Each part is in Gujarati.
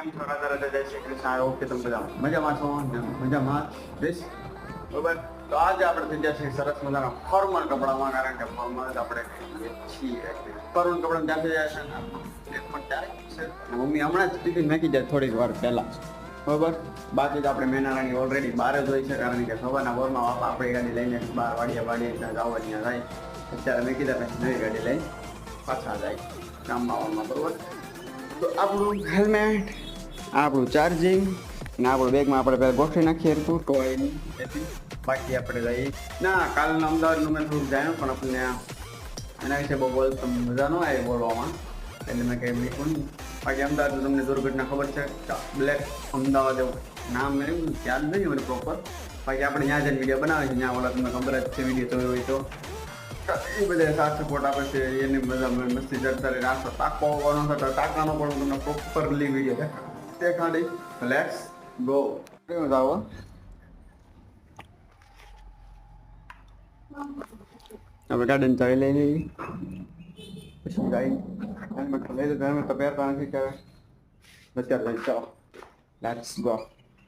આઈ તમે મજામાં છો? મજામાં બેસ. બરોબર? તો આજે આપણે થઈ સરસ મજાના ફોર્મલ કપડામાં, કારણ કે ફોર્મલ આપણે ફોર્મલ કપડા ત્યાં થઈ જશે પણ ત્યારે મમ્મી હમણાં જ ટિફિન નાખી જાય થોડીક વાર પહેલાં. બરોબર? બાકી તો આપણે મેનારાણી ઓલરેડી બહાર જ હોય છે, કારણ કે સવારના વોરમાં આપણી ગાડી લઈને બહાર વાડીએ વાડીએ ત્યાં જવા ત્યાં જાય. અત્યારે મેં કીધા પછી નવી ગાડી લઈને પાછા જાય કામમાં બરોબર? તો આપણું હેલ્મેટ આપણું ચાર્જિંગ ને આપણું બેગમાં આપણે પહેલાં ગોઠવી નાખીએ હતું ટોય એની બાકી આપણે જઈએ ના, કાલનું અમદાવાદનું મેં થોડુંક જાણ્યું, પણ આપણને એના વિશે બહુ બોલ મજા ન આવે બોલવામાં. એટલે મેં કંઈ મૂક્યું નહીં. બાકી અમદાવાદ તમને દુર્ઘટના ખબર છે? બ્લેક અમદાવાદ એવું નામ એવું યાદ નહીં મને પ્રોપર બાકી આપણે ત્યાં જઈને વીડિયો બનાવે છે ત્યાં ઓલા તમને ખબર જ છે વીડિયો જોયો હોય તો. એ બધા સાથ સપોર્ટ આપે છે. એની બધા મસ્તી ચડતા રહી. ટાંકો હોવાનો છે ટાંકાનો પણ તમને પ્રોપરલી વીડિયો દેખાડી. લેટ્સ ગો કેવું આવો હવે ગાર્ડન ચાલી લઈ લેવી પછી ગાઈ હેલ્મેટ તો લઈ લીધું હેલ્મેટ તો પહેરતા નથી કે અત્યારે લઈ ચાલો લેટ્સ ગો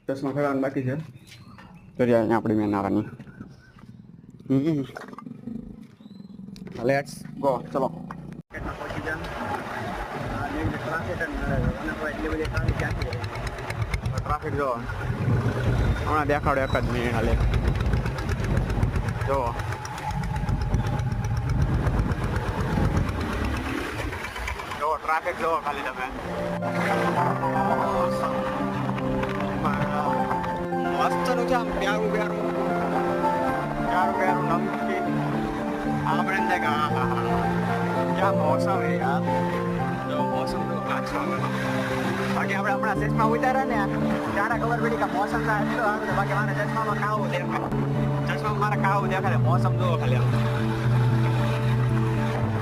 ચશ્મા ફેરવાનું બાકી છે કરીએ અહીંયા આપણી મેનારાની હમ લેટ્સ ગો ચલો ટ્રાફિક જો હમણાં દેખાડો એક જ મિનિટ હાલે જો જો ટ્રાફિક જો ખાલી તમે. મસ્તનું છે આમ પ્યારું પ્યારું. પ્યારું પ્યારું નમકીન આપણે કે હા હા હા. ક્યાં મોસમ હે યાર? મોસમ તો બાકી આપણે હમણાં ચશ્મા ઉતાર્યા ને ત્યારે ખબર પડી કે મોસમ એટલો છે. બાકી મારે ચશ્મામાં કાવું દેખાય ચશ્મામાં મારે કાવું દેખાડે મોસમ જોવો ખાલી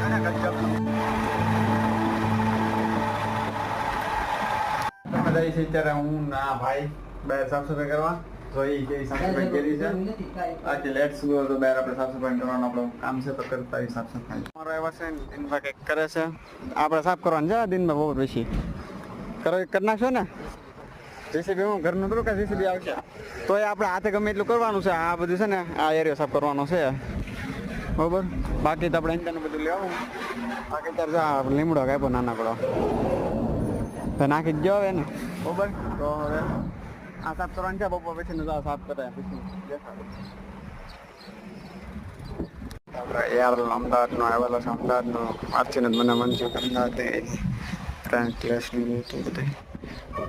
અને ગજબ. છે અત્યારે હું ના ભાઈ બહાર સાફ સફાઈ કરવા. તો એ સાફ સફાઈ કરી છે. બાકી લેટ્સ ગો તો બહાર આપણે સાફ સફાઈ કરવાનું આપણું કામ છે તો કરતા સાફ સફાઈ. મારો એવા છે દિનભાઈ કંઈક કરે છે. આપણે સાફ કરવાનું છે દિનમાં બહુ બેસી કરો કરી નાખશો ને? જેસીબી હું ઘરનું થોડું કે જેસીબી આવશે તો એ આપણે હાથે ગમે એટલું કરવાનું છે. આ બધું છે ને આ એરિયો સાફ કરવાનો છે. બરોબર? બાકી તો આપણે ઇન્ટરનું બધું લેવાનું. બાકી ત્યારે લીમડો કાપ્યો નાનકડો. તો નાખી જ હવે ને બરોબર? તો હવે આ સાફ કરવાનું છે, બપોર પછી નું સાફ કરે, પછી આપણે યાર અમદાવાદનો આવેલો છે, અમદાવાદનો વાતચીત જ મને મન છે કે અમદાવાદ ફ્રેન્ડ ક્લાસની હતું બધું.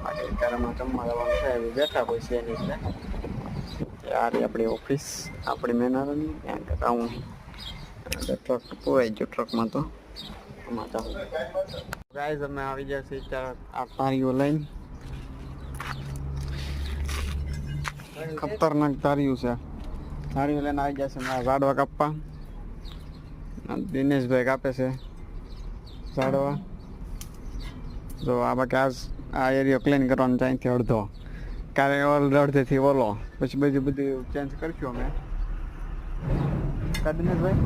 બાકી અત્યારેમાં જમવા જવાનું છે, એવી બેઠા કોઈ છે નહીં એટલે. યાર આપણી ઓફિસ, આપણી મેનરની ત્યાં કરતા હું ટ્રક પુરાઈ ગયો ટ્રકમાં તો. ગાઈઝ અમે આવી ગયા છીએ ત્યારે આ તારીઓ લઈને. ખતરનાક ધાર્યું છે. તારીઓ લઈને આવી છે મારા ઝાડવા કાપવા. દિનેશભાઈ કાપે છે ઝાડવા. જો આ બાકી આજ આ એરિયો ક્લીન કરવાનો ત્યાંથી અડધો. કાલે ઓલ અડધેથી ઓલો. પછી બધું બધું ચેન્જ કરશું અમે. કા દિનેશભાઈ?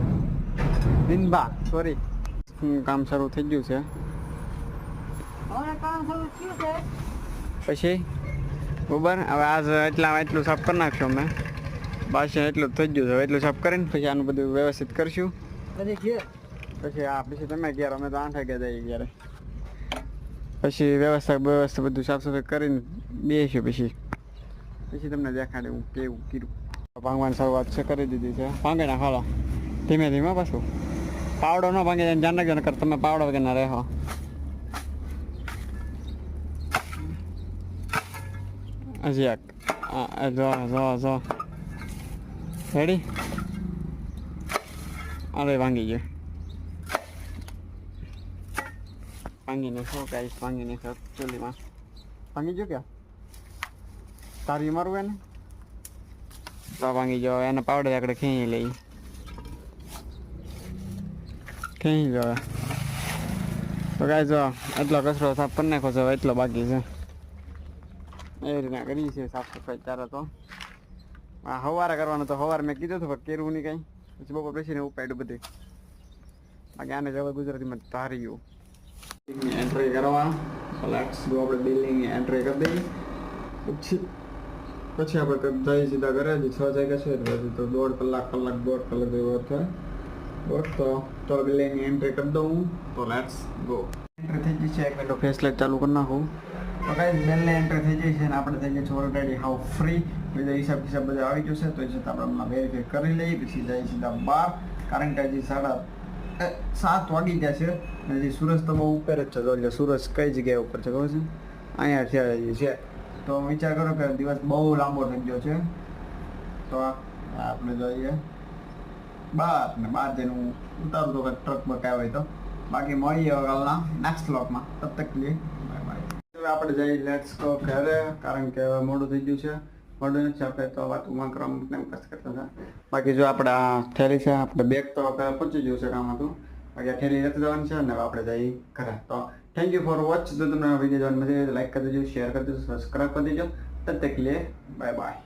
દિનબા સોરી કામ શરૂ થઈ ગયું છે. પછી? બરોબર? હવે આજ એટલા એટલું સાફ કરી નાખશું અમે. બાસી એટલું થઈ ગયું હવે એટલું સાફ કરીને પછી આનું બધું વ્યવસ્થિત કરશું. પછી આ પછી તમે ઘેર અમે તો આઠ વાગ્યા જઈએ ત્યારે પછી વ્યવસ્થા વ્યવસ્થા બધું સાફ સફાઈ કરીને બેસીશું પછી. પછી તમને દેખાડે હું કેવું કીધું ભાંગવાની શરૂઆત છે કરી દીધી છે. ભાંગે ના ધીમે ધીમે પાછું. પાવડો ન ભાંગે જાન રાખજો નકર તમે પાવડો વગરના રહો. હજી એક જો જો જો રેડી અરે ભાંગી ગયો ભાંગીને શું કહીશ ભાંગીને ચૂલીમાં ભાંગી ગયો ક્યાં તારી મારવું એને તો વાંગી ગયો એને પાવડર આગળ ખેંચી લઈ ખેંચી ગયો તો કાંઈ જો એટલો કચરો સાફ કરી નાખો છો એટલો બાકી છે એ રીતના કરી છે, સાફ સફાઈ ત્યારે તો. આ સવારે કરવાનું તો સવારે મેં કીધું હતું, પણ કેરું નહીં કાંઈ. પછી બપોર બેસીને ઉપાડ્યું બધું. બાકી આને જવા ગુજરાતીમાં ધાર્યું. એન્ટ્રી કરવા લેટ્સ જો આપણે બિલ્ડિંગની એન્ટ્રી કરી દઈએ. પછી પછી આપણે જઈ સીધા ઘરે, હજી છ જગ્યા છે, એટલે તો દોઢ કલાક કલાક, દોઢ કલાક જેવો થાય. બસ તો તો બિલ્ડિંગની એન્ટ્રી કરી દઉં તો લેટ્સ ગો એન્ટ્રી થઈ ગઈ છે, એક મિનિટ ફેસ લાઇટ ચાલુ કરી નાખું. તો કાંઈ બેલને એન્ટર થઈ જાય છે અને આપણે થઈ ગયા છે ઓલરેડી હાવ ફ્રી બધા હિસાબ હિસાબ બધા આવી જશે તો એ છતાં આપણે હમણાં વેરીફાઈ કરી લઈએ. પછી જઈએ સીધા બહાર કારણ કે હજી સાડા સાત વાગી ગયા છે. અને હજી સૂરજ તો બહુ ઉપર જ છે. એટલે સૂરજ કઈ જગ્યાએ ઉપર છે ખબર છે? અહીંયા છે છે. તો વિચાર કરો કે દિવસ બહુ લાંબો થઈ ગયો છે. તો આપણે જોઈએ. બાર ને બાર જઈને હું ઉતારું તો ટ્રક બકાય હોય તો. બાકી મળીએ કાલના નેક્સ્ટ વ્લોગમાં તબ તક લે. બાય બાય આપણે જઈએ લેટ્સ ગો ઘરે, કારણ કે હવે મોડું થઈ ગયું છે. મોડું નથી આપણે તો વાતમાં ક્રમ ટાઈમ પાસ કરતા હતા. બાકી જો આપણે આ થેલી છે, આપણે બેગ તો આપણે પહોંચી ગયું છે કામ હતું. બાકી આ થેલી જતી જવાની છે હવે આપણે જઈએ ઘરે. તો થેન્ક યુ ફોર વોચ જો તમને વીડિયો જોવાની મજા લાઈક કરી દેજો શેર કરી દેજો સબસ્ક્રાઈબ કરી દેજો. તબ તક લે બાય બાય